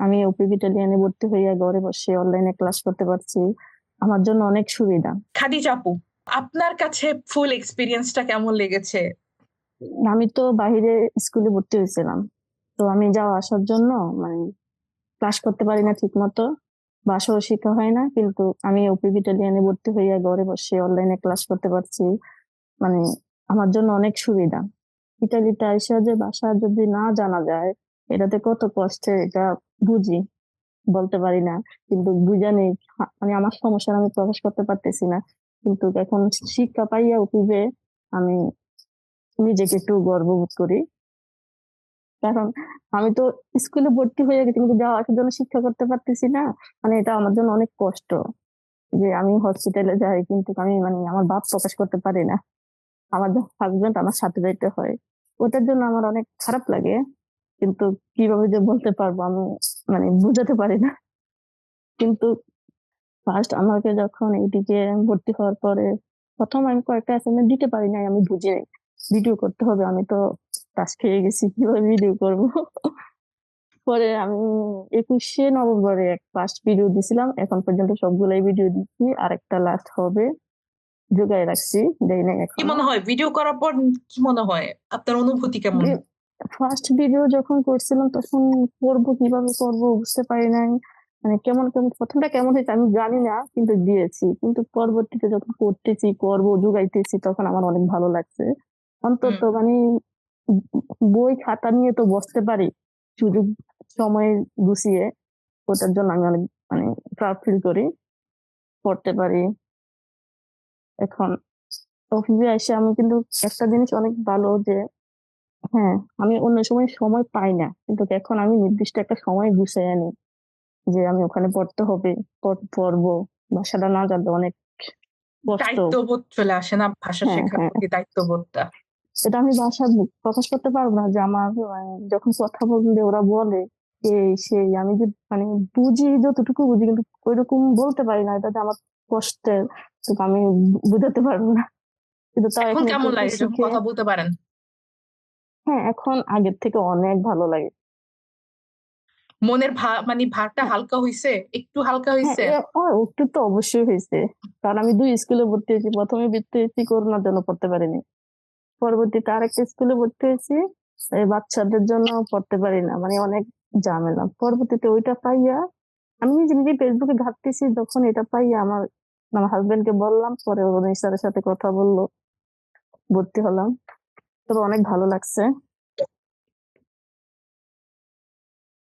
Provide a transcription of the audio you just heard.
আমি ওপি ব্যাটালিয়নে ভর্তি হইয়া ঘরে বসে অনলাইনে ক্লাস করতে পারছি। আমার জন্য অনেক সুবিধা। খাদিজা আপু আপনার কাছে ফুল এক্সপিরিয়েন্সটা কেমন লেগেছে? আমি তো বাইরে স্কুলে ভর্তি হয়েছিলাম। তো আমি যাওয়া আসার জন্য মানে ক্লাস করতে পারি না ঠিক মতো বাসাও শিক্ষা হয় না কিন্তু আমি ওপি ব্যাটালিয়নে ভর্তি হইয়া ঘরে বসে অনলাইনে ক্লাস করতে পারছি। মানে আমার জন্য অনেক সুবিধা। ইটালিতে আইসা যে ভাষা যদি না জানা যায় এটাতে কত কষ্টের? এটা বুঝি, বলতে পারি না। কিন্তু বুঝা নেই মানে আমার সমস্যা আমি প্রকাশ করতে পারতেছি না। কিন্তু এখন শিক্ষা পাইয়া উঠিবে, আমি নিজেকে একটু গর্ববোধ করি। কারণ আমি তো স্কুলে ভর্তি হয়ে গেছি, কিন্তু যাওয়া জন্য শিক্ষা করতে পারতেছি না। মানে এটা আমার জন্য অনেক কষ্ট যে আমি হসপিটালে যাই, কিন্তু আমি মানে আমার বাপ প্রকাশ করতে পারি না। আমার হাজবেন্ড আমার সাথে যাইতে হয়, ওটার জন্য আমার অনেক খারাপ লাগে। কিন্তু কীভাবে যে বলতে পারব আমি মানে বুঝাতে পারি না। কিন্তু ফার্স্ট আমাকে যখন এইদিকে ভর্তি হওয়ার পরে প্রথম আমি কয়েকটা অ্যাসাইনমেন্ট দিতে পারি নাই আমি বুঝি নাই। ভিডিও করতে হবে আমি তো কাজ খেয়ে গেছি কীভাবে ভিডিও করব? পরে আমি একুশে নভেম্বরে এক ফার্স্ট ভিডিও দিছিলাম এখন পর্যন্ত সবগুলাই ভিডিও দিচ্ছি আর একটা লাস্ট হবে জোগায় রাখছি দেই নাই কি এখন মনে হয়? ভিডিও করার পর কি মনে হয়? আপনার অনুভূতি কেমন? ফার্স্ট ভিডিও যখন করছিলাম তখন করব কীভাবে করব বুঝতে পারি নাই। মানে কেমন কেমন প্রথমটা কেমন হয়েছে আমি জানি না কিন্তু দিয়েছি। কিন্তু পরবর্তীতে যখন করতেছি করব জোগাইতেছি তখন আমার অনেক ভালো লাগছে। অন্তত মানে বই খাতা নিয়ে তো বসতে পারি সুযোগ সময় গুছিয়ে। ওটার জন্য আমি অনেক মানে প্রাউড ফিল করি পড়তে পারি। এখন অফিসে এসে আমি কিন্তু একটা জিনিস অনেক ভালো যে হ্যাঁ আমি অন্য সময় সময় পাই না। কিন্তু এখন আমি নির্দিষ্ট একটা সময় গুছিয়ে আনি যে আমি ওখানে পড়তে হবে পড়- পড়ব। ভাষাটা না জানলে অনেক কষ্ট। দায়িত্ববোধ চলে আসে না ভাষা হ্যাঁ, শেখার হ্যাঁ। প্রতি দায়িত্ববোধটা? এটা আমি ভাষা প্রকাশ করতে পারব না যে আমার আহ, যখন কথা বললে ওরা বলে এই সেই আমি যে মানে বুঝি যতটুকু বুঝি কিন্তু ওইরকম বলতে পারি না। এটাতে আমার কষ্টের কিন্তু আমি বু- বুঝাতে পারব না। কিন্তু তাও এখন এখন কেমন লাগে যখন শিখে কথা বলতে পারেন? হ্যাঁ এখন আগের থেকে অনেক ভালো লাগে। মনের ভা মানে ভারটা হালকা হইছে? একটু হালকা হ্যাঁ হইছে? এ- একটু তো অবশ্যই হয়েছে কারণ আমি দুই স্কুলে ভর্তি হয়েছি। প্রথমে ভর্তি হয়েছি করোনার জন্য পড়তে পারিনি। পরবর্তীতে আরেকটা স্কুলে ভর্তি হয়েছি। এই বাচ্চাদের জন্য পড়তে পারি না মানে অনেক ঝামেলা। পরবর্তীতে ওইটা পাইয়া আমি নিজে নিজে ফেসবুকে ঘাটতেছি। যখন এটা পাইয়া আমার আমার হাজবেন্ডকে বললাম। পরে ওর স্যারের সাথে কথা বলল। ভর্তি হলাম। তবে অনেক ভালো লাগছে।